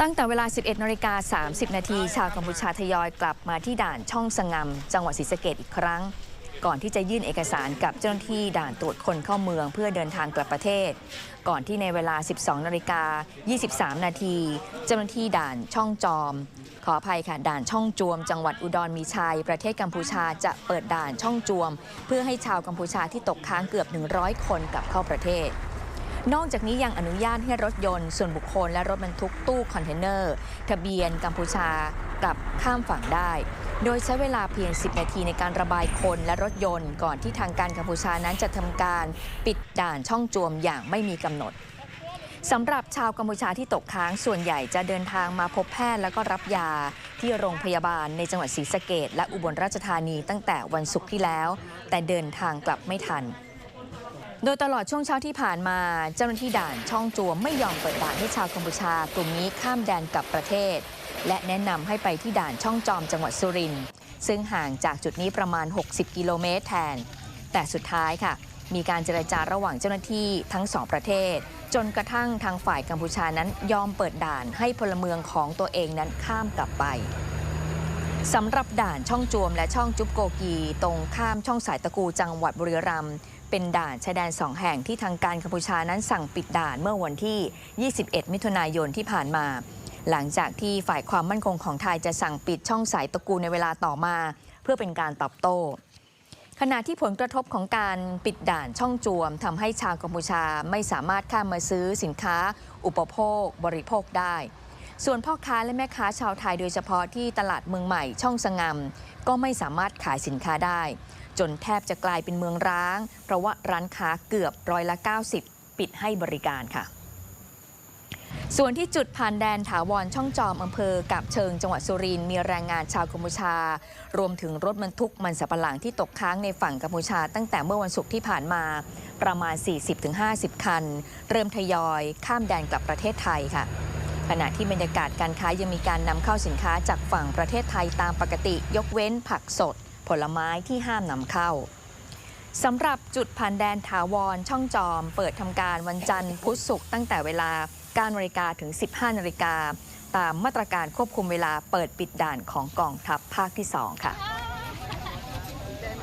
ตั้งแต่เวลา 11นาฬิกา30 นาที ชาวกัมพูชาทยอยกลับมาที่ด่านช่องสงมจังหวัดศรีสะเกดอีกครั้ง ก่อนที่จะยื่นเอกสารกับเจ้าหน้าที่ด่านตรวจคนเข้าเมืองเพื่อเดินทางกลับประเทศ ก่อนที่ในเวลา 12นาฬิกา23 นาที เจ้าหน้าที่ด่านช่องจอม ขออภัยค่ะด่านช่องจวม จังหวัดอุดรมีชัย ประเทศกัมพูชาจะเปิดด่านช่องจวม เพื่อให้ชาวกัมพูชาที่ตกค้างเกือบ 100 คนกลับเข้าประเทศ นอกจากนี้ยังอนุญาตให้รถยนต์ ส่วนบุคคลและรถบรรทุกตู้คอนเทนเนอร์ทะเบียนกัมพูชากลับข้ามฝั่งได้ โดยใช้เวลาเพียง 10 นาทีในการระบายคนและรถยนต์ ก่อนที่ทางการกัมพูชานั้นจะทำการปิดด่านช่องจวมอย่างไม่มีกำหนดสำหรับชาวกัมพูชาที่ตกค้างส่วนใหญ่จะเดินทางมาพบแพทย์แล้วก็รับยาที่โรงพยาบาลในจังหวัดศรีสะเกดและอุบลราชธานีตั้งแต่วันศุกร์ที่แล้ว แต่เดินทางกลับไม่ทัน โดยตลอดช่วงเช้าที่ผ่านมาเจ้าหน้าที่ด่านช่องจวมไม่ยอมเปิดด่านให้ชาวกัมพูชากลุ่มนี้ข้ามแดนกลับประเทศ และแนะนำให้ไปที่ด่านช่องจอมจังหวัดสุรินทร์ซึ่งห่างจากจุดนี้ประมาณ 60 กิโลเมตรแทน แต่สุดท้ายค่ะ มีการเจรจาระหว่างเจ้าหน้าที่ทั้งสองประเทศ จนกระทั่งทางฝ่ายกัมพูชานั้นยอมเปิดด่านให้พลเมืองของตัวเองนั้นข้ามกลับไปสำหรับด่านช่องจวมและช่องจุบโกกี ตรงข้ามช่องสายตะกูจังหวัดบุรีรัมย์ เป็นด่านชายแดนสองแห่งที่ทางการกัมพูชานั้นสั่งปิดด่านเมื่อวันที่ 21 มิถุนายนที่ผ่านมา หลังจากที่ฝ่ายความมั่นคงของไทยจะสั่งปิดช่องสายตะกูในเวลาต่อมา เพื่อเป็นการตอบโต้ ขณะที่ผลกระทบของการปิดด่านช่องจวมทำให้ชาวกัมพูชาไม่สามารถข้ามมาซื้อสินค้า อุปโภค บริโภคได้ ส่วนพ่อค้าและแม่ค้าชาวไทยโดยเฉพาะที่ตลาดเมืองใหม่ช่องสงมก็ไม่สามารถขายสินค้าได้ จนแทบจะกลายเป็นเมืองร้าง เพราะว่าร้านค้าเกือบร้อยละ 90 ปิดให้บริการค่ะ ส่วนที่จุดผ่านแดนถาวรช่องจอมอำเภอกับเชิงจังหวัดสุรินทร์มีแรงงานชาวกัมพูชา รวมถึงรถบรรทุกมันสับปะหลังที่ตกค้างในฝั่งกัมพูชา ตั้งแต่เมื่อวันศุกร์ที่ผ่านมาประมาณ 40-50 คัน เริ่มทยอยข้ามแดนกลับประเทศไทยค่ะ ขณะที่บรรยากาศการค้ายังมีการนำเข้าสินค้าจากฝั่งประเทศไทยตามปกติ ยกเว้นผักสด ผลไม้ที่ห้ามนำเข้าสำหรับจุดผ่านแดนถาวรช่องจอม เปิดทำการวันจันทร์พุธศุกร์ตั้งแต่เวลา9นาฬิกาถึง 15นาฬิกาตามมาตรการควบคุมเวลาเปิดปิดด่านของกองทัพภาคที่ 2 ค่ะ